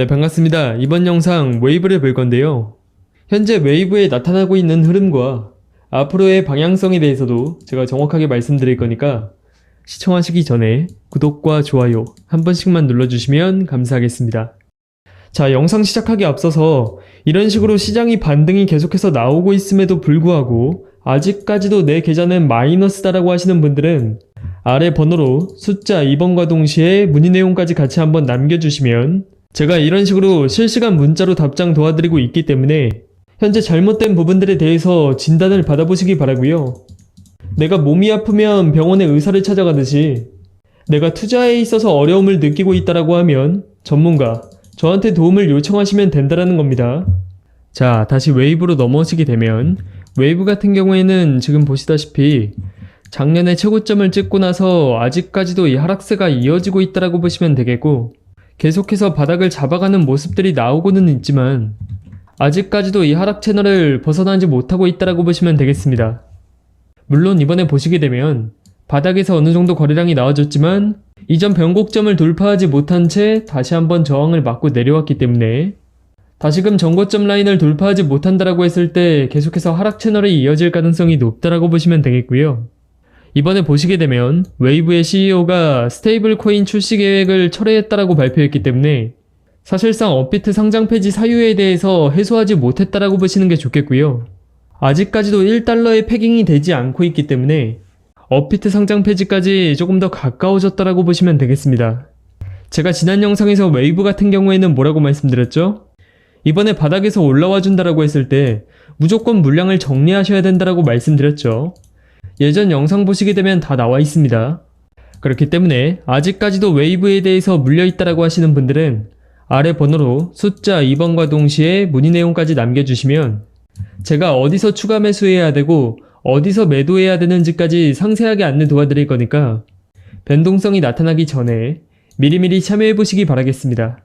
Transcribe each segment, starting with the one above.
네, 반갑습니다. 이번 영상 웨이브를 볼 건데요. 현재 웨이브에 나타나고 있는 흐름과 앞으로의 방향성에 대해서도 제가 정확하게 말씀드릴 거니까 시청하시기 전에 구독과 좋아요 한 번씩만 눌러주시면 감사하겠습니다. 자, 영상 시작하기 앞서서 이런 식으로 시장이 반등이 계속해서 나오고 있음에도 불구하고 아직까지도 내 계좌는 마이너스다라고 하시는 분들은 아래 번호로 숫자 2번과 동시에 문의 내용까지 같이 한번 남겨주시면 제가 이런 식으로 실시간 문자로 답장 도와드리고 있기 때문에 현재 잘못된 부분들에 대해서 진단을 받아보시기 바라고요. 내가 몸이 아프면 병원의 의사를 찾아가듯이 내가 투자에 있어서 어려움을 느끼고 있다라고 하면 전문가, 저한테 도움을 요청하시면 된다라는 겁니다. 자, 다시 웨이브로 넘어오시게 되면 웨이브 같은 경우에는 지금 보시다시피 작년에 최고점을 찍고 나서 아직까지도 이 하락세가 이어지고 있다라고 보시면 되겠고 계속해서 바닥을 잡아가는 모습들이 나오고는 있지만 아직까지도 이 하락 채널을 벗어나지 못하고 있다라고 보시면 되겠습니다. 물론 이번에 보시게 되면 바닥에서 어느 정도 거래량이 나와줬지만 이전 변곡점을 돌파하지 못한 채 다시 한번 저항을 맞고 내려왔기 때문에 다시금 전고점 라인을 돌파하지 못한다라고 했을 때 계속해서 하락 채널이 이어질 가능성이 높다라고 보시면 되겠고요. 이번에 보시게 되면 웨이브의 CEO가 스테이블 코인 출시 계획을 철회했다라고 발표했기 때문에 사실상 업비트 상장 폐지 사유에 대해서 해소하지 못했다라고 보시는 게 좋겠고요. 아직까지도 1달러의 패깅이 되지 않고 있기 때문에 업비트 상장 폐지까지 조금 더 가까워졌다라고 보시면 되겠습니다. 제가 지난 영상에서 웨이브 같은 경우에는 뭐라고 말씀드렸죠? 이번에 바닥에서 올라와 준다라고 했을 때 무조건 물량을 정리하셔야 된다라고 말씀드렸죠. 예전 영상 보시게 되면 다 나와 있습니다. 그렇기 때문에 아직까지도 웨이브에 대해서 물려있다라고 하시는 분들은 아래 번호로 숫자 2번과 동시에 문의 내용까지 남겨주시면 제가 어디서 추가 매수해야 되고 어디서 매도해야 되는지까지 상세하게 안내 도와드릴 거니까 변동성이 나타나기 전에 미리미리 참여해 보시기 바라겠습니다.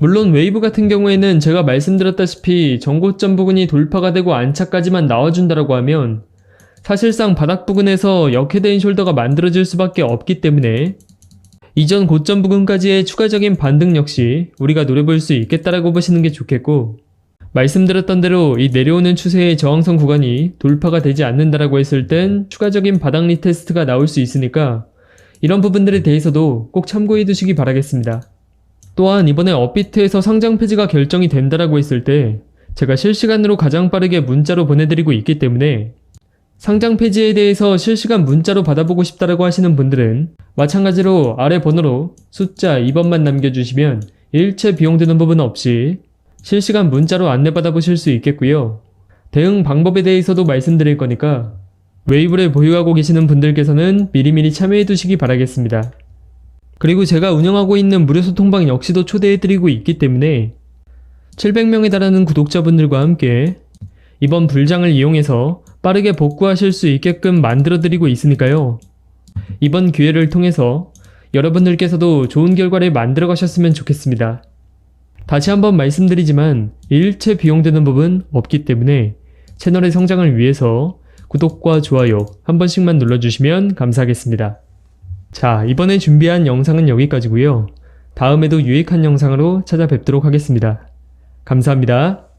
물론 웨이브 같은 경우에는 제가 말씀드렸다시피 전고점 부근이 돌파가 되고 안착까지만 나와준다라고 하면 사실상 바닥 부근에서 역해대인 숄더가 만들어질 수밖에 없기 때문에 이전 고점 부근까지의 추가적인 반등 역시 우리가 노려볼 수 있겠다라고 보시는 게 좋겠고 말씀드렸던 대로 이 내려오는 추세의 저항선 구간이 돌파가 되지 않는다라고 했을 땐 추가적인 바닥 리테스트가 나올 수 있으니까 이런 부분들에 대해서도 꼭 참고해 두시기 바라겠습니다. 또한 이번에 업비트에서 상장 폐지가 결정이 된다라고 했을 때 제가 실시간으로 가장 빠르게 문자로 보내드리고 있기 때문에 상장 폐지에 대해서 실시간 문자로 받아보고 싶다라고 하시는 분들은 마찬가지로 아래 번호로 숫자 2번만 남겨주시면 일체 비용 드는 부분 없이 실시간 문자로 안내받아 보실 수 있겠고요. 대응 방법에 대해서도 말씀드릴 거니까 웨이브를 보유하고 계시는 분들께서는 미리미리 참여해 두시기 바라겠습니다. 그리고 제가 운영하고 있는 무료 소통방 역시도 초대해 드리고 있기 때문에 700명에 달하는 구독자분들과 함께 이번 불장을 이용해서 빠르게 복구하실 수 있게끔 만들어드리고 있으니까요. 이번 기회를 통해서 여러분들께서도 좋은 결과를 만들어 가셨으면 좋겠습니다. 다시 한번 말씀드리지만 일체 비용되는 법은 없기 때문에 채널의 성장을 위해서 구독과 좋아요 한 번씩만 눌러주시면 감사하겠습니다. 자, 이번에 준비한 영상은 여기까지고요. 다음에도 유익한 영상으로 찾아뵙도록 하겠습니다. 감사합니다.